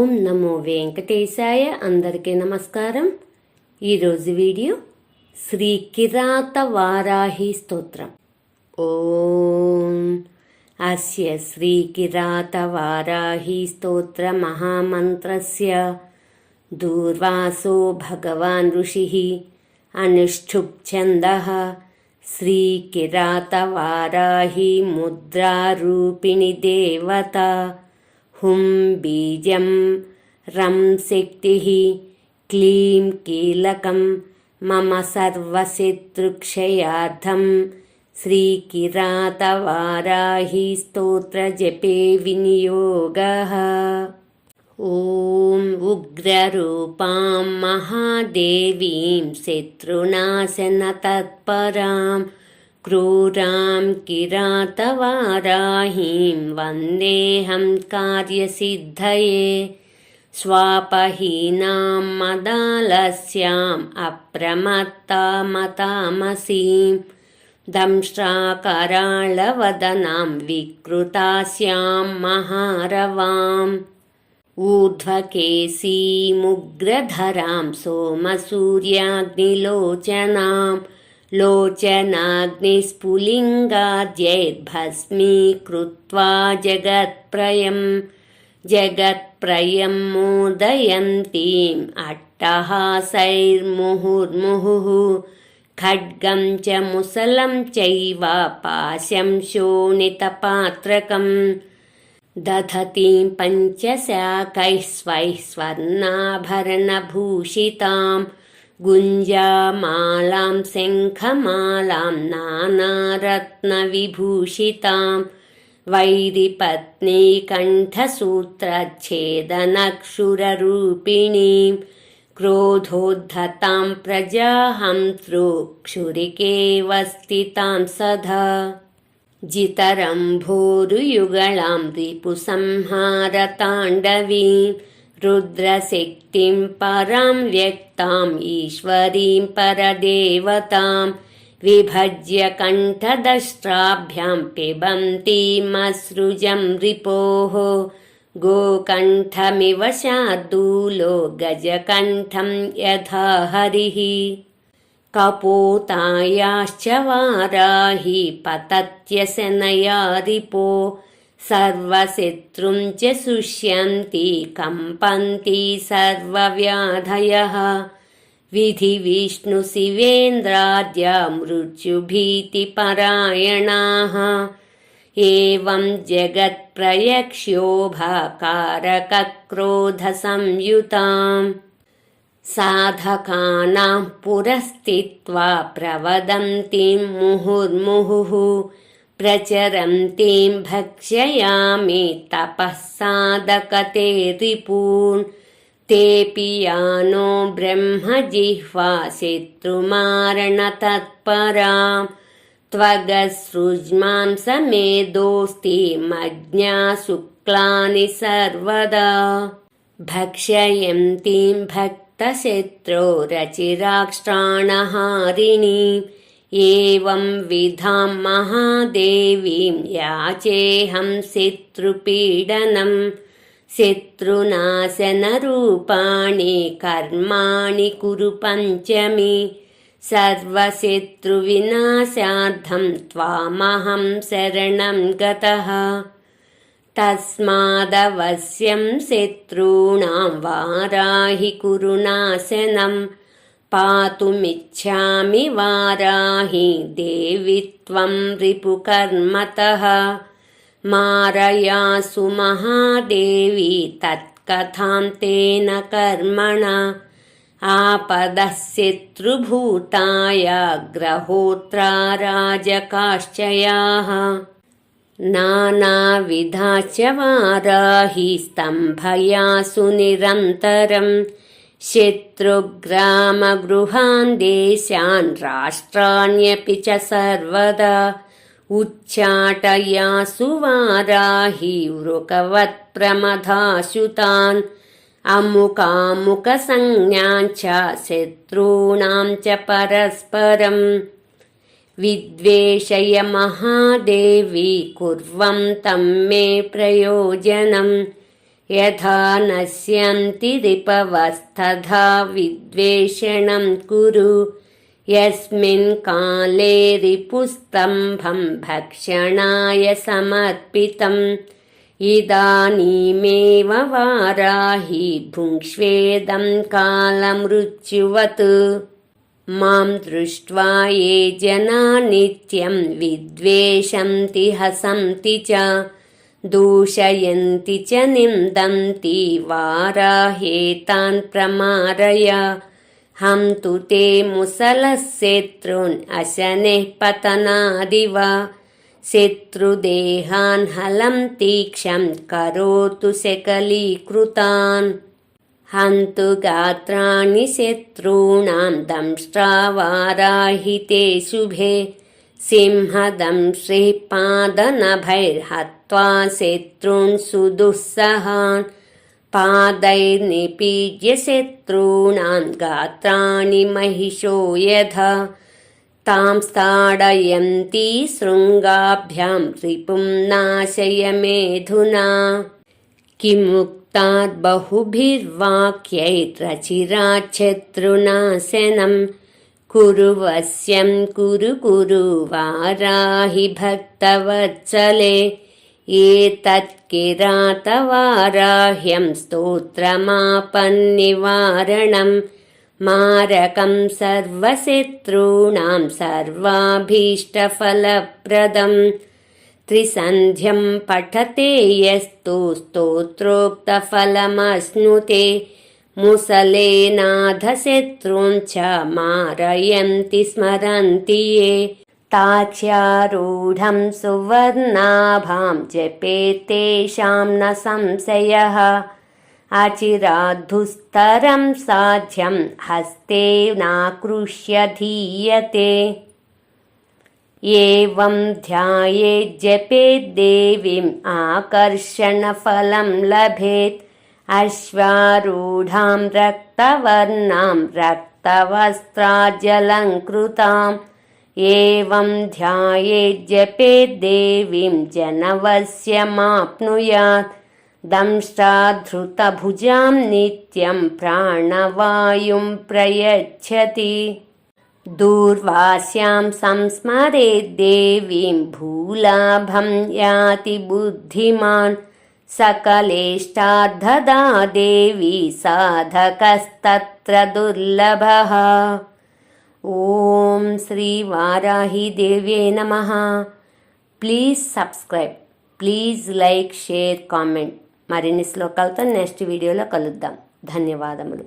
ఓం నమో వెంకటేశాయ అందరికీ నమస్కారం. ఈరోజు వీడియో శ్రీ కిరాత వారాహి స్తోత్రం. ఓం అస్య శ్రీ కిరాత వారాహి స్తోత్ర మహామంత్రస్య. దూర్వాసో భగవాన్ ఋషి అనుష్ఠుప్ ఛంద శ్రీ కిరాత వారాహి ముద్రారూపిణి దేవత. हुं बीजं रं शक्तिः क्लीं कीलकं मम सर्वशत्रुक्षयार्थं श्रीकिरातवाराही स्तोत्रजपे विनियोगः। ॐ उग्ररूपां महादेवीं शत्रुनाशनतत्परां क्रूरां किरातवाराहीं वन्देऽहं कार्यसिद्धये स्वापहीनां मदालस्याम् अप्रमत्तामतामसीं दंष्ट्राकराळवदनां विकृतास्यां महारवाम् ऊर्ध्वकेशीमुग्रधरां सोमसूर्याग्निलोचनां लोचनाग्निस्फुलिङ्गाद्यैर्भस्मीकृत्वा जगत्प्रयं जगत्प्रयं मोदयन्तीम् अट्टहासैर्मुहुर्मुहुः खड्गं च मुसलं चैव पाशं शोणितपात्रकम् दधतीं पञ्चशाकैः स्वैः स्वर्णाभरणभूषितां गुञ्जामालां शङ्खमालां नानारत्नविभूषितां वैरिपत्नीकण्ठसूत्रच्छेदनक्षुररूपिणीं क्रोधोद्धतां प्रजाहंसृक्षुरिकेवस्थितां सधा जितरम्भोरुयुगलां रिपुसंहारताण्डवीम् रुद्रशक्तिं परां व्यक्ताम् ईश्वरीं परदेवतां विभज्य कण्ठदष्ट्राभ्यां पिबन्तीमसृजं रिपोः गोकण्ठमिव शार्दूलो गजकण्ठं यथा हरिः कपोतायाश्च वाराहि पतत्यशनया रिपो సర్వశత్రుం చ శుష్యంతి కంపంతి సర్వవ్యాధయ విధి విష్ణు శివేంద్రాద్య మృత్యుభీతి పరాయణా ఏం జగత్ప్రయక్ష్యోభాకారకక్రోధసంయుతాం సాధకానాం పురస్థిత్వా ప్రవదంతి ముహుర్ముహుః प्रचरन्तीं भक्ष्ययामि तपः साधकते रिपून् तेऽपि यानो ब्रह्मजिह्वा शत्रुमारणतत्परां त्वगसृज्मां समेदोऽस्ति मज्ञा शुक्लानि सर्वदा भक्षयन्तीं भक्तशत्रो रचिराष्ट्राणहारिणीम् ఏం విధాం మహాదేవీం యాచేహం శత్రుపీడనం శత్రునాశనరూపాణి కర్మాణి కురు పంచమి సర్వశత్రువినాశార్థం త్వామహం శరణం గత తస్మాదవశ్యం శత్రూణాం వారాహి కురునాశనం पातुमिच्छामि वाराहि देवि त्वं रिपुकर्मतः। मारयासु महादेवी तत्कथां तेन कर्मणा। आपदः शत्रुभूताय ग्रहोत्रा राजकाश्चयाः। नानाविधाश्च वाराहि स्तम्भयासु निरन्तरम् शत्रुग्रामगृहान् देशान् राष्ट्राण्यपि च सर्वदा उच्चाटयासु वाराहि वृकवत्प्रमदाशुतान् अमुकामुकसंज्ञाञ्च शत्रूणां च परस्परम् विद्वेषय महादेवी कुर्वं तं मे प्रयोजनम् यथा नश्यन्ति रिपवस्तथा विद्वेषणं कुरु। यस्मिन् काले रिपुस्तम्भं भक्षणाय समर्पितम्। इदानीमेव वाराहि भुङ्क्ष्वेदं कालमृत्युवत्। मां दृष्ट्वा ये जना नित्यं विद्वेषन्ति हसन्ति च दूषयन्ति च निन्दन्ति वाराहेतान् प्रमारय हन्तु ते मुसलः शत्रून् अशनेः पतनादिव शत्रुदेहान् हलं तीक्षं करोतु शकलीकृतान् हन्तु गात्राणि शत्रूणां दंष्ट्रावाराहिते शुभे सिंहदंश्रिः पादनभैर्हत्वा शत्रून् सुदुःसहान् पादैर्निपीड्य शत्रूणां गात्राणि महिषो यथा। तां स्थाडयन्ती शृङ्गाभ्यां रिपुं नाशय मेधुना। किमुक्ताद् बहुभिर्वाक्यैरचिराच्छत्रुनाशनं कुरु वश्यं कुरु कुरु वाराहि भक्तवत्सले एतत् किरातवाराह्यं स्तोत्रमापन्निवारणम् मारकं सर्वशत्रूणां सर्वाभीष्टफलप्रदम् त्रिसन्ध्यं पठते यस्तु स्तोत्रोक्तफलमश्नुते मुसलेनाधशत्रून् च मारयन्ति स्मरन्ति ये ताक्ष्यारूढं सुवर्णाभां जपेत् तेषां न संशयः। अचिराद्धुस्तरं साध्यं हस्ते नाकृष्य धीयते। एवं ध्यायेज्जपेद्देवीम् आकर्षणफलं लभेत्। अश्वारूढां रक्तवर्णां रक्तवस्त्राजलङ्कृताम् एवं ध्यायेज्जपेद्देवीं जनवश्यमाप्नुयात् दंष्टाधृतभुजां नित्यं प्राणवायुं प्रयच्छति। दूर्वास्यां संस्मरेद्देवीं भूलाभं याति बुद्धिमान्। सकलेष्टाद्धदा देवी साधकस्तत्र दुर्लभः ఓం శ్రీ వారాహి దేవ్యే నమ. Please subscribe please like share comment. మరిన్ని శ్లోకాలతో నెక్స్ట్ వీడియోలో కలుద్దాం. ధన్యవాదములు.